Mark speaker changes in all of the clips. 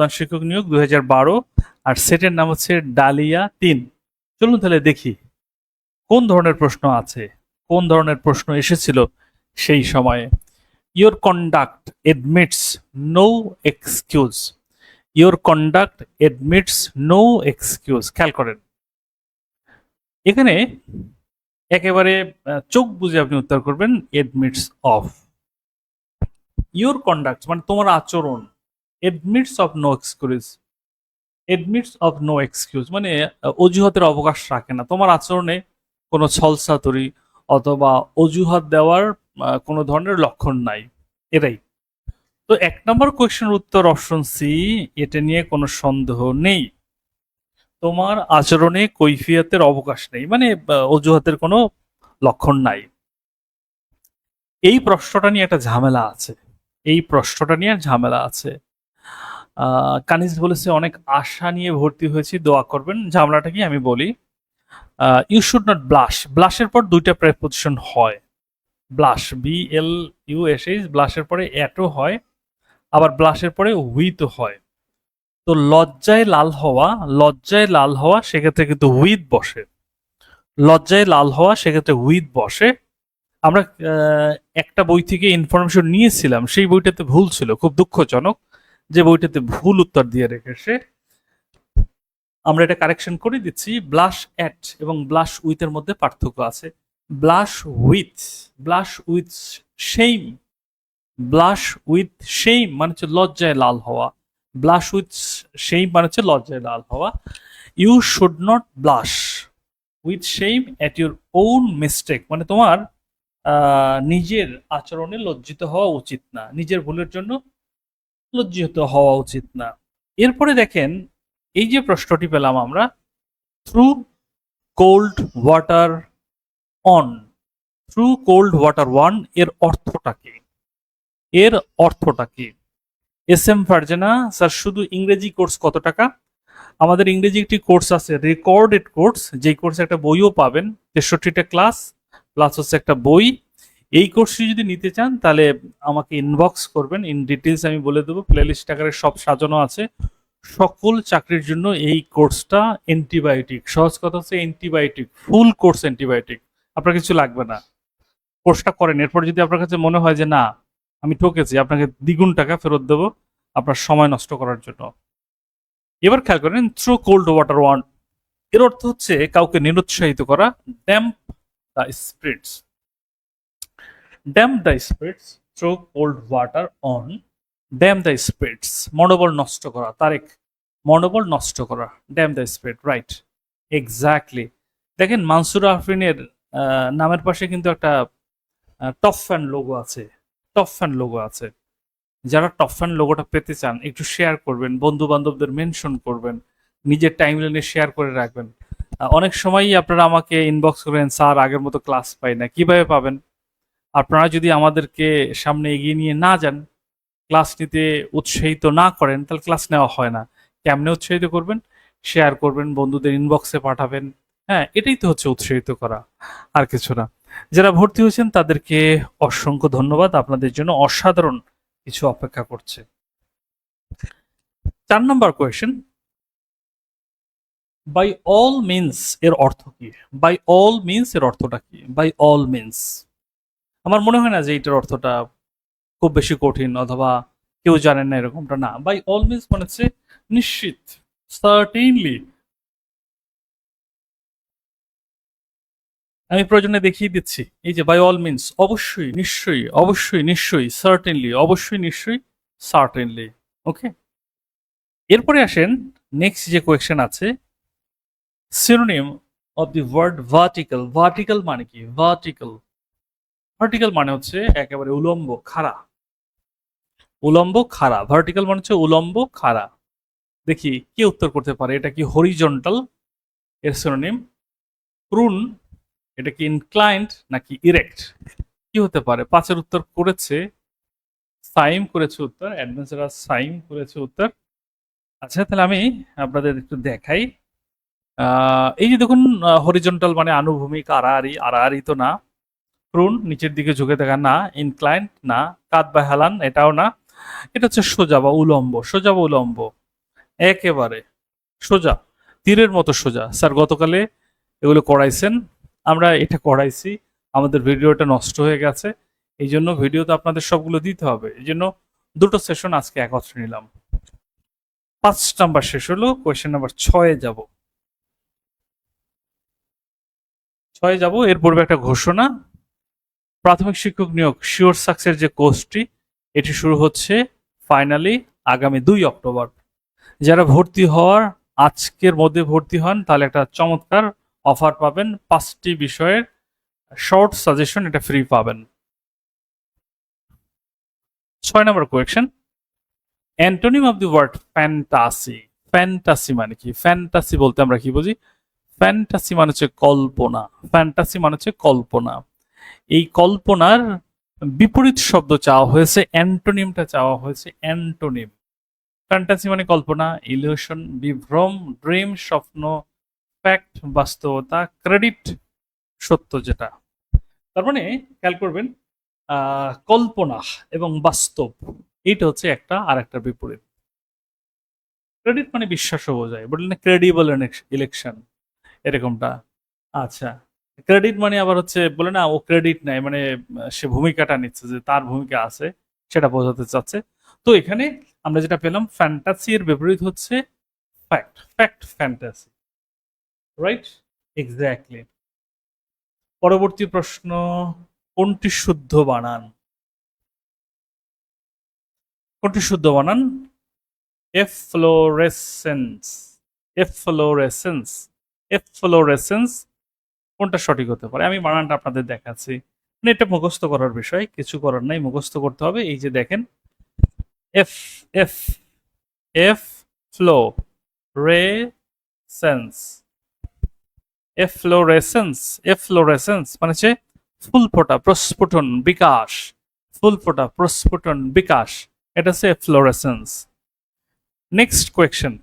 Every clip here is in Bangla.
Speaker 1: প্রধান শিক্ষক নিয়োগ দুই হাজার বারো, আর সেটের নাম হচ্ছে ডালিয়া তিন। চলুন তাহলে দেখি কোন ধরনের প্রশ্ন আছে, কোন ধরনের প্রশ্ন এসেছিল সেই সময়ে। Your conduct admits no excuse your conduct admits no excuse খেয়াল করেন। এখানে একেবারে চোখ বুঝে আপনি উত্তর করবেন এডমিটস অফ ইয়োর কন্ডাক্ট মানে তোমার আচরণ। Admits of no excuse admits of no excuse মানে অজুহাতের অবকাশ রাখে না। তোমার আচরণে কোনো ছলসাতুরি অথবা অজুহাত দেওয়ার কোনো ধরনের লক্ষণ নাই। এটাই। তো এক নম্বর কোয়েশ্চেনের উত্তর অপশন সি এটা নিয়ে কোনো সন্দেহ নেই। তোমার আচরণে কৈফিয়াতের অবকাশ নেই মানে অজুহাতের কোনো লক্ষণ নাই। এই প্রশ্নটা নিয়ে একটা ঝামেলা আছে। এই প্রশ্নটা নিয়ে ঝামেলা আছে। কানিজ বলেছে, অনেক আশা নিয়ে ভর্তি হয়েছি, দোয়া করবেন। ঝামেলাটা কি আমি বলি ইউ শুড নট ব্লাশ ব্লাশের পর দুইটা প্রেপোজিশন হয়। Blush B L U S H ব্লাশের পরে অ্যাটও হয়, আবার ব্লাশের পরে উইথও হয়। তো লজ্জায় লাল হওয়া, লজ্জায় লাল হওয়া সেক্ষেত্রে কিন্তু উইথ বসে। লজ্জায় লাল হওয়া সেক্ষেত্রে উইথ বসে। আমরা একটা বই থেকে ইনফরমেশন নিয়েছিলাম, সেই বইটাতে ভুল ছিল, খুব দুঃখজনক। যে বইটাতে ভুল উত্তর দিয়ে রেখেছে, আমরা এটা কারেকশন করে দিচ্ছি। ব্লাশ অ্যাট এবং ব্লাশ উইথের মধ্যে পার্থক্য আছে। Blush with blush with shame blush with shame মানে হচ্ছে লজ্জায় লাল হওয়া। ব্লাশ উইথ সেইম মানে হচ্ছে লজ্জায় লাল হওয়া। You should not blush with shame at your own mistake মানে তোমার নিজের আচরণে লজ্জিত হওয়া উচিত না। নিজের ভুলের জন্য লজ্জিত হওয়া উচিত না। এরপরে দেখেন, এই যে প্রশ্নটি পেলাম আমরা throw cold water on throw cold water ওয়ানের অর্থটা কি? এর অর্থটা কি? এস এম ফারজানা স্যার শুধু ইংরেজি কোর্স কত টাকা? আমাদের ইংরেজি একটি কোর্স আছে রেকর্ডেড কোর্স যেই কোর্সে একটা বইও পাবেন, তেষট্টিটা ক্লাস প্লাস হচ্ছে একটা বই এই কোর্সটি যদি নিতে চান, তাহলে আমাকে ইনবক্স করবেন। ইন ডিটেলস আমি বলে দেবো। প্লেলিস্ট আকারে সব সাজানো আছে। সকল চাকরির জন্য এই কোর্সটা অ্যান্টিবায়োটিক সহজ কথা হচ্ছে অ্যান্টিবায়োটিক ফুল কোর্স অ্যান্টিবায়োটিক আপনার কিছু লাগবে না। কোর্সটা করেন। এরপর যদি আপনার কাছে মনে হয় যে, না, আমি ঠকেছি, আপনাকে দ্বিগুণ টাকা ফেরত দেবো আপনার সময় নষ্ট করার জন্য। এবার খেয়াল করেন থ্রু কোল্ড ওয়াটার ওয়ানের অর্থ হচ্ছে কাউকে নিরুৎসাহিত করা damp the spirits damp the spirits throw cold water on damp the spirits মনোবল নষ্ট করা তারেক মনোবল নষ্ট করা damp the spirit right exactly দেখেন মানসুর আফরিনের নামের পাশে কিন্তু একটা টপ ফ্যান লোগো আছে। টপ ফ্যান লোগো আছে। যারা টপ ফ্যান লোগোটা পেতে চান, একটু শেয়ার করবেন বন্ধু বান্ধবদের মেনশন করবেন, নিজের টাইম লাইনে শেয়ার করে রাখবেন। অনেক সময়ই আপনারা আমাকে ইনবক্স করেন, স্যার, আগের মতো ক্লাস পাই না। কীভাবে পাবেন? আপনারা যদি আমাদেরকে সামনে এগিয়ে নিয়ে না যান, ক্লাস নিতে উৎসাহিত না করেন, তাহলে ক্লাস নেওয়া হয় না। কেমনে উৎসাহিত করবেন? শেয়ার করবেন, বন্ধুদের ইনবক্সে পাঠাবেন। হ্যাঁ এটাই তো হচ্ছে উৎসাহিত করা, আর কিছু না। যারা ভর্তি হয়েছেন, তাদেরকে অসংখ্য ধন্যবাদ। আপনাদের জন্য অসাধারণ কিছু অপেক্ষা করছে। চার নম্বর কোয়েশ্চেন বাই অল মিন্স এর অর্থ কি? বাই অল মিন্স এর অর্থটা কি? বাই অল মিন্স আমার মনে হয় না যে এইটার অর্থটা খুব বেশি কঠিন, অথবা কেউ জানেন না এরকমটা না। বাই অল মানে হচ্ছে নিশ্চিত সার্টেনলি আমি প্রয়োজনে দেখিয়ে দিচ্ছি, এই যে বাই অল মিন্স অবশ্যই, নিশ্চয়ই অবশ্যই, নিশ্চয়ই সার্টেনলি অবশ্যই, নিশ্চয়ই সার্টেনলি ওকে এরপরে আসেন নেক্সট যে কোয়েশ্চেন আছে synonym of the word vertical vertical মানে কি? ভার্টিক্যাল ভার্টিক্যাল মানে হচ্ছে একেবারে উলম্ব, খাড়া। উলম্ব, খাড়া। ভার্টিক্যাল মানে হচ্ছে উলম্ব, খাড়া। দেখি কে উত্তর করতে পারে? এটা কি হরিজন্টাল এর সিনোনিম প্রুন এটা কি ইনক্লাইন্ড নাকি ইরেক্ট কি হতে পারে? পাঁচের উত্তর করেছে সাইম করেছে উত্তর অ্যাডভেঞ্চারাস সাইম করেছে উত্তর। আচ্ছা তাহলে আমি আপনাদের একটু দেখাই। এই যে দেখুন হরিজন্টাল মানে আনুভূমিক, আড়াআড়ি। আড়াআড়ি তো না। প্রুন, নিচের দিকে ঝুঁকে দেখা না ইনক্লাইন্ড না, কাত বা হেলান, এটাও না। এটা হচ্ছে সোজা বা উলম্ব, সোজা বা উলম্ব। একেবারে সোজা, তীরের মতো সোজা। স্যার, গতকালে এগুলো করাইছেন, আমরা এটা করাইছি, আমাদের ভিডিওটা নষ্ট হয়ে গেছে এই জন্য ভিডিও তো আপনাদের সবগুলো দিতে হবে। এই জন্য দুটো সেশন আজকে একত্রে নিলাম। পাঁচ নাম্বার শেষ হলো কোয়েশ্চেন নাম্বার ছয়ে যাব। ছয়ে যাব এর পূর্বে একটা ঘোষণা প্রাথমিক শিক্ষক নিয়োগ শিওর সাকসেস যে কোর্সটি এটি শুরু হচ্ছে ফাইনালি আগামী দুই অক্টোবর। যারা ভর্তি হওয়ার আজকের মধ্যে ভর্তি হন, তাহলে একটা চমৎকার অফার পাবেন। পাঁচটি বিষয়ের শর্ট সাজেশন এটা ফ্রি পাবেন। ছয় নম্বর question antonym of the word fantasy fantasy মানে কি? ফ্যান্টাসি বলতে আমরা কি বুঝি? ফ্যান্টাসি মানে হচ্ছে কল্পনা। ফ্যান্টাসি মানে হচ্ছে কল্পনা। এই কল্পনার বিপরীত শব্দ চাওয়া হয়েছে, অ্যান্টোনিমটা চাওয়া হয়েছে, অ্যান্টোনিম। ফ্যান্টাসি মানে কল্পনা, ইলিউশন, বিভ্রম, ড্রিম, স্বপ্ন, ফ্যাক্ট, বাস্তবতা, ক্রেডিট, সত্য যেটা। তার মানে খেয়াল করবেন কল্পনা এবং বাস্তব, এইটা হচ্ছে একটা আর একটা বিপরীত। ক্রেডিট মানে বিশ্বাসও বোঝায়, বললেন ক্রেডিবল ইলেকশন এরকমটা। আচ্ছা। ক্রেডিট মানে আবার হচ্ছে বলে না, ও ক্রেডিট নেয় মানে সে ভূমিকাটা নিচ্ছে, যে তার ভূমিকা আছে, সেটা বোঝাতে চাচ্ছে। তো এখানে আমরা যেটা পেলাম ফ্যান্টাসি এর বিপরীত হচ্ছে fact fact fantasy right exactly পরবর্তী প্রশ্ন, কোনটি শুদ্ধ বানান? কোনটি শুদ্ধ বানান? এফ্লোরেসেন্স এফ্লোরেসেন্স এফ্লোরেসেন্স কোনটা সঠিক হতে পারে? আমি বানানটা আপনাদের দেখাচ্ছি। মানে এটা মুখস্থ করার বিষয়, কিছু করার নাই, মুখস্থ করতে হবে। এই যে দেখেন F F F florescence efflorescence efflorescence মানে হচ্ছে ফুল ফোটা, প্রস্ফুটন, বিকাশ। ফুল ফোটা, প্রস্ফুটন, বিকাশ। এটা হচ্ছে এফ্লোরেসেন্স নেক্সট কোয়েকশন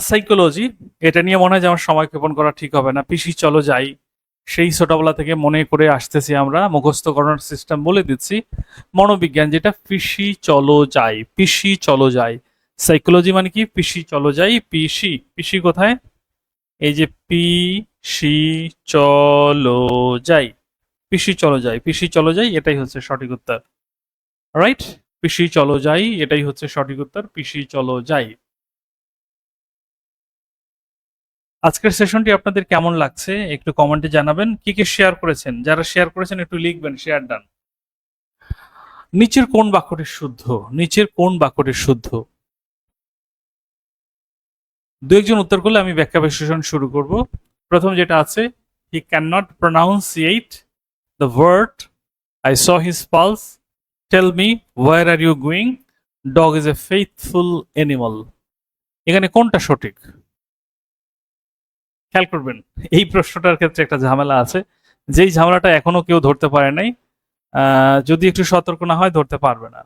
Speaker 1: সাইকোলজি এটা নিয়ে মনে হয় যে আমার সময় ক্ষেপণ করা ঠিক হবে না। পিসি, চলো যাই। সেই ছোটবেলা থেকে মনে করে আসতেছি আমরা মুখস্থ সিস্টেম বলে দিচ্ছি। মনোবিজ্ঞান যেটা, পিসি, চলো যাই, পিসি, চলো যাই। সাইকোলজি মানে কি? পিসি, চলো যাই, পিসি। পিসি কোথায়? এই যে পি সি চলো যাই। পিসি, চলো যাই, পিসি, চলো যাই, এটাই হচ্ছে সঠিক উত্তর। রাইট পিসি, চলো যাই, এটাই হচ্ছে সঠিক উত্তর। পিসি, চলো যাই। আজকের সেশনটি আপনাদের কেমন লাগছে? একটু কমেন্টে জানাবেন। কি কি শেয়ার করেছেন? যারা শেয়ার করেছেন, একটু লিখবেন শেয়ার ডান নিচের কোন বাক্যটি শুদ্ধ? নিচের কোন বাক্যটি শুদ্ধ? দু একজন উত্তর করলে আমি ব্যাখ্যা বিশ্লেষণ শুরু করব। প্রথম যেটা আছে he can not pronunciate the word I saw his pulse tell me where are you going dog is a faithful animal এখানে কোনটা সঠিক? খেয়াল করবেন, এই প্রশ্নটার ক্ষেত্রে একটা ঝামেলা আছে। যেই ঝামেলাটা এখনও কেউ ধরতে পারে নাই যদি একটু সতর্ক না হয় ধরতে পারবে না।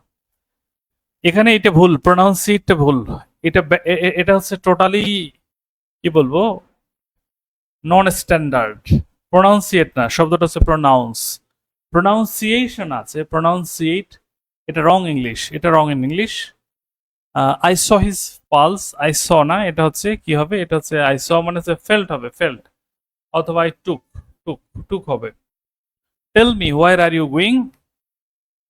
Speaker 1: এখানে এটা ভুল প্রনাউন্সিয়েটটা ভুল। এটা এটা হচ্ছে টোটালি কি বলব? নন স্ট্যান্ডার্ড প্রনাউন্সিয়েট না, শব্দটা হচ্ছে প্রনাউন্স প্রনাউন্সিয়েশন আছে প্রনাউন্সিয়েট এটা রং ইংলিশ এটা wrong in English I saw his pulse I saw না, এটা হচ্ছে কি হবে? এটা হচ্ছে আই স মানে হচ্ছে ফেল্ট হবে ফেল্ট অথবা আই টুক টুক টুক হবে। Tell me where are you going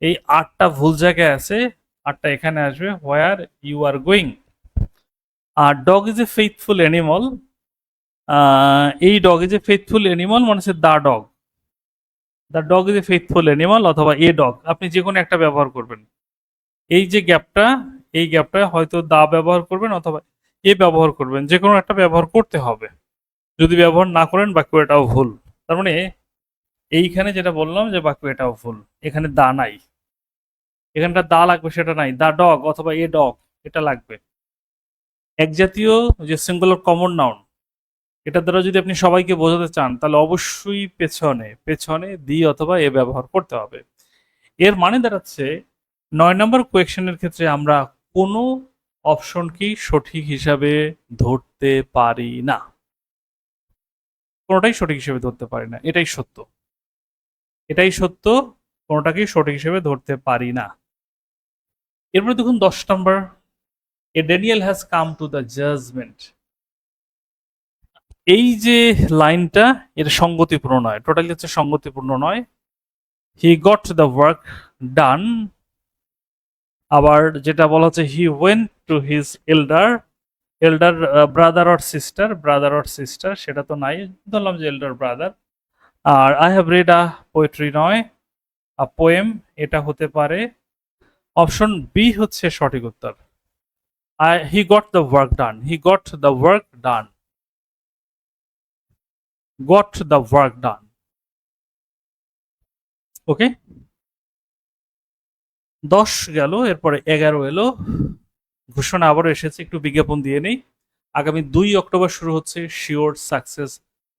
Speaker 1: এই আটটা ভুল জায়গায় আছে, আটটা এখানে আসবে। Where you are going R dog is a faithful animal এই dog is a faithful animal মানে হচ্ছে the dog the dog is a faithful animal অথবা এ ডগ আপনি যে কোনো একটা ব্যবহার করবেন। এই যে গ্যাপটা এই গ্যাপটা হয়তো দা ব্যবহার করবেন অথবা এ ব্যবহার করবেন। যে কোনো একটা ব্যবহার করতে হবে। যদি ব্যবহার না করেন বাক্য এটাও ভুল। তার মানে এইখানে যেটা বললাম যে বাক্য এটাও ভুল। এখানে দা নাই। এখানটা দা লাগবে, সেটা নাই। দা ডগ অথবা এ ডগ এটা লাগবে। এক জাতীয় যে সিঙ্গুলার কমন নাউন এটা দ্বারা যদি আপনি সবাইকে বোঝাতে চান, তাহলে অবশ্যই পেছনে পেছনে দি অথবা এ ব্যবহার করতে হবে। এর মানে দাঁড়াচ্ছে, নয় নম্বর কোয়েকশনের ক্ষেত্রে আমরা কোনো অপশনকেই সঠিক হিসাবে ধরতে পারি না? কোনোটাই সঠিক হিসেবে ধরতে পারি না, এটাই সত্য। এটাই সত্য কোনোটাকেই সঠিক হিসেবে ধরতে পারি না। এরপরে দেখুন দশ নম্বর, a Daniel has come to the judgment এই যে লাইনটা, এটা সঙ্গতিপূর্ণ নয় টোটালি হচ্ছে সঙ্গতিপূর্ণ নয়। He got the work done আবার যেটা বলা হচ্ছে he went to his elder elder brother or sister brother or sister সেটা তো নাই, ধরলাম যে elder brother R I have read a poetry নয় আ পোয়েম এটা হতে পারে। অপশন বি হচ্ছে সঠিক উত্তর। I he got the work done he got the work done got the work done okay দশ গেল, এরপরে এগারো এলো। ঘোষণা আবারও এসেছে, একটু বিজ্ঞাপন দিয়ে নেই। আগামী দুই অক্টোবর শুরু হচ্ছে শিওর সাকসেস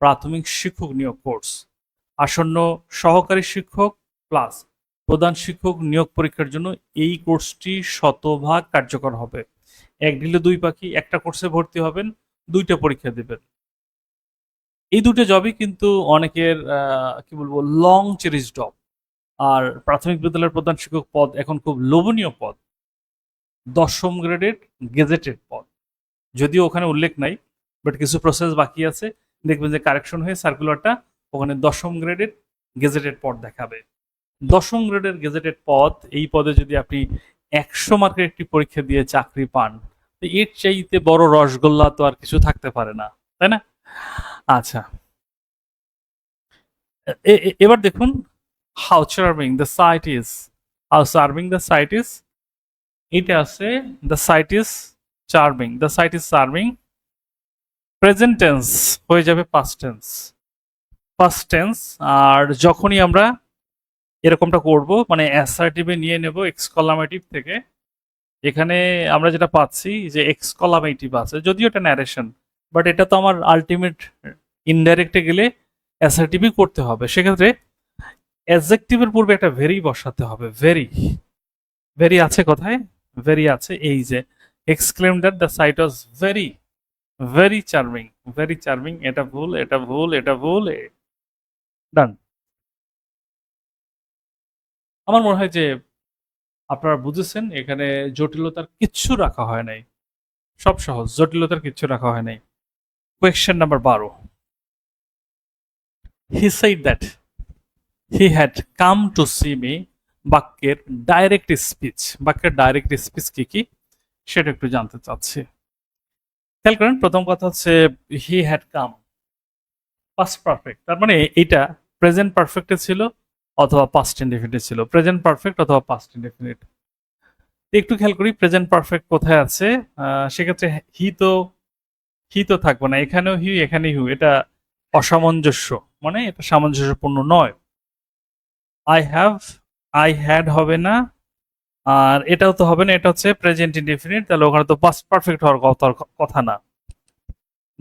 Speaker 1: প্রাথমিক শিক্ষক নিয়োগ কোর্স। আসন্ন সহকারী শিক্ষক প্লাস প্রধান শিক্ষক নিয়োগ পরীক্ষার জন্য এই কোর্সটি শতভাগ কার্যকর হবে। এক ঢিলে দুই পাখি, একটা কোর্সে ভর্তি হবেন, দুইটা পরীক্ষা দেবেন। এই দুটো জবই কিন্তু অনেকের কি বলব লং চেরিস জব আর প্রাথমিক বিদ্যালয়ের প্রধান শিক্ষক পদ এখন খুব লোভনীয় পদ। দশম গ্রেডের গেজেটেড পদ। যদিও ওখানে উল্লেখ নাই বাট কিছু প্রসেস বাকি আছে। দেখবেন যে কারেকশন হয়ে সার্কুলারটা ওখানে দশম গ্রেডের গেজেটেড পদ দেখাবে। দশম গ্রেডের গেজেটেড পদ, এই পদে যদি আপনি একশো মার্কের একটি পরীক্ষা দিয়ে চাকরি পান, তো এর চাইতে বড় রসগোল্লা তো আর কিছু থাকতে পারে না, তাই না? আচ্ছা। এবার দেখুন how charming the sight is how charming the sight is এটা আছে the sight is charming the sight is charming present tense হয়ে যাবে পাস্ট টেন্স পাস্ট টেন্স আর যখনই আমরা এরকমটা করব মানে অ্যাসার্টিভে নিয়ে নেব এক্সকলামেটিভ থেকে, এখানে আমরা যেটা পাচ্ছি যে এক্সকলামেটিভ আছে, যদিও এটা ন্যারেশন বাট এটা তো আমার আলটিমেট ইনডাইরেক্টে গেলে অ্যাসার্টিভই করতে হবে। সেক্ষেত্রে অ্যাডজেক্টিভের পূর্বে একটা ভেরি বসাতে হবে ভেরি ভেরি আছে কোথায়? ভেরি আছে এই যে exclaim that the sight was very very charming very charming এটা ভুল এটা ভুল এটা ভুল ডান আমার মনে হয় যে, আপনারা বুঝেছেন, এখানে জটিলতার কিচ্ছু রাখা হয় নাই। সব সহজ, জটিলতার কিচ্ছু রাখা হয় নাই। কোয়েশ্চেন নাম্বার বারো। He said that he had come to see me বাক্যের ডাইরেক্ট স্পিচ বাক্যের ডাইরেক্ট স্পিচ কি কি? সেটা একটু জানতে চাচ্ছি। খেয়াল করেন, প্রথম কথা হচ্ছে he had come past perfect তার মানে এইটা প্রেজেন্ট পারফেক্টে ছিল অথবা পাস্ট ইনডেফিনিট ছিল। প্রেজেন্ট পারফেক্ট অথবা পাস্ট ইনডেফিনিট একটু খেয়াল করি প্রেজেন্ট পারফেক্ট কোথায় আছে? সেক্ষেত্রে হি তো হি তো থাকবে না। এখানেও হি এখানে হু এটা অসামঞ্জস্য। মানে এটা সামঞ্জস্যপূর্ণ নয়। আই হ্যাভ আই হ্যাড হবে না, আর এটাও তো হবে না, এটা হচ্ছে প্রেজেন্ট ইনডেফিনিট তাহলে ওখানে তো পাস্ট পারফেক্ট হওয়ার কথা- না।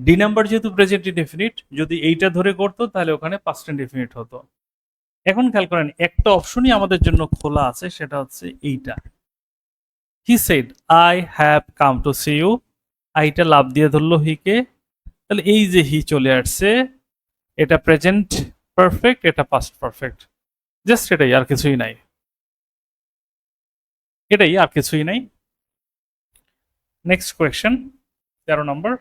Speaker 1: ডি নাম্বার যেহেতু প্রেজেন্ট ইনডেফিনিট যদি এইটা ধরে করতো, তাহলে ওখানে পাস্ট ইনডেফিনিট হতো। এখন খেয়াল করেন, একটা অপশনই আমাদের জন্য খোলা আছে, সেটা হচ্ছে এইটা। He said I have come to see you আইটা লাভ দিয়ে ধরলো হিকে তাহলে এই যে হি চলে আসছে, এটা প্রেজেন্ট পারফেক্ট এটা পাস্ট পারফেক্ট জাস্ট এটাই, আর কিছুই নাই। এটাই, আর কিছুই নাই। নেক্সট কোয়েশ্চেন তেরো নম্বর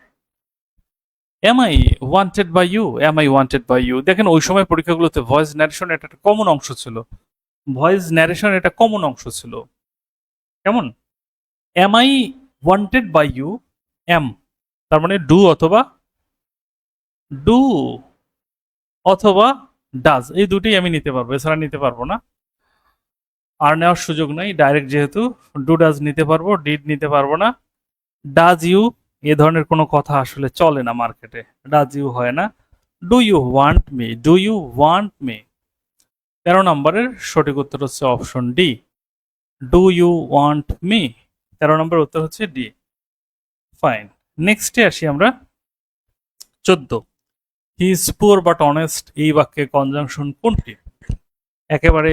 Speaker 1: am I wanted by you am I wanted by you দেখেন, ওই সময় পরীক্ষাগুলোতে ভয়েস ন্যারেশন এটা একটা কমন অংশ ছিল। ভয়েস ন্যারেশন এটা কমন অংশ ছিল। কেমন? Am I wanted by you am তার মানে ডু অথবা ডু অথবা ডাজ এই দুটোই আমি নিতে পারব, এছাড়া নিতে পারব না। আর নেওয়ার সুযোগ নাই ডাইরেক্ট যেহেতু ডু ডাজ নিতে পারব ডিড নিতে পারব না। ডাজ ইউ এ ধরনের কোনো কথা আসলে চলে না মার্কেটে ডাজ ইউ হয় না। Do you want me do you want me তেরো নম্বরের সঠিক উত্তর হচ্ছে option D do you want me তেরো নম্বর উত্তর হচ্ছে ডি ফাইন নেক্সটে আসি আমরা। চোদ্দ। He is poor but honest এই বাক্যে কনজাংশন কোনটি? একেবারে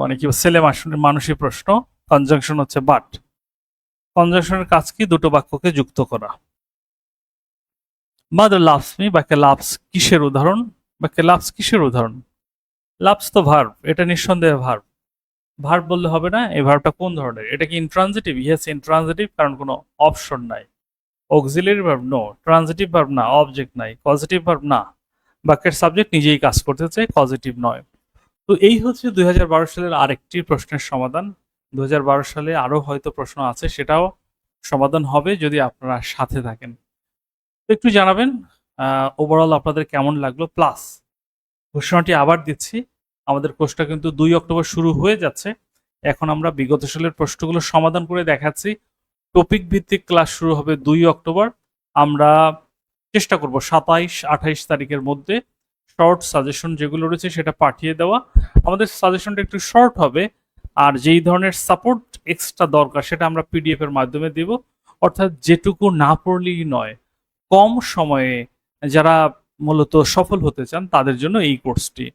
Speaker 1: মানে কি, ছেলে মানুষই প্রশ্ন। কনজাংশন হচ্ছে বাট কনজাংশনের কাজ কি? দুটো বাক্যকে যুক্ত করা। মাদার লাভস মি বাক্যে লাভস কিসের উদাহরণ? বাক্যে লাভস কিসের উদাহরণ? লাভস তো ভার্ব এটা নিঃসন্দেহে ভার্ব ভার্ব বললে হবে না, এই ভার্বটা কোন ধরনের? এটা কি ইনট্রানজিটিভ ইয়েস ইনট্রানজিটিভ কারণ কোনো অপশন নাই। Auxiliary verb no transitive verb না অবজেক্ট নাই। পজিটিভ ভার্ব না। বাক্যের সাবজেক্ট নিজেই কাজ করতেছে পজিটিভ নয়। তো এই হচ্ছে দুই হাজার বারো সালের আরেকটি প্রশ্নের সমাধান। দু হাজার বারো সালে আরও হয়তো প্রশ্ন আছে, সেটাও সমাধান হবে যদি আপনারা সাথে থাকেন। তো একটু জানাবেন ওভারঅল আপনাদের কেমন লাগল? প্লাস ঘোষণাটি আবার দিচ্ছি, আমাদের কোর্সটা কিন্তু দুই অক্টোবর শুরু হয়ে যাচ্ছে। এখন আমরা বিগত সালের প্রশ্নগুলো সমাধান করে দেখাচ্ছি। টপিক ভিত্তিক ক্লাস শুরু হবে দুই অক্টোবর। আমরা চেষ্টা করব সাতাইশ, আঠাইশ তারিখের মধ্যে শর্ট সাজেশন যেগুলো রয়েছে সেটা পাঠিয়ে দেওয়া। আমাদের সাজেশনটা একটু শর্ট হবে, আর যেই ধরনের সাপোর্ট এক্সট্রা দরকার সেটা আমরা পিডিএফ এর মাধ্যমে দেব। অর্থাৎ যেটুকু না পড়লেই নয়, কম সময়ে যারা মূলত সফল হতে চান তাদের জন্য এই কোর্সটি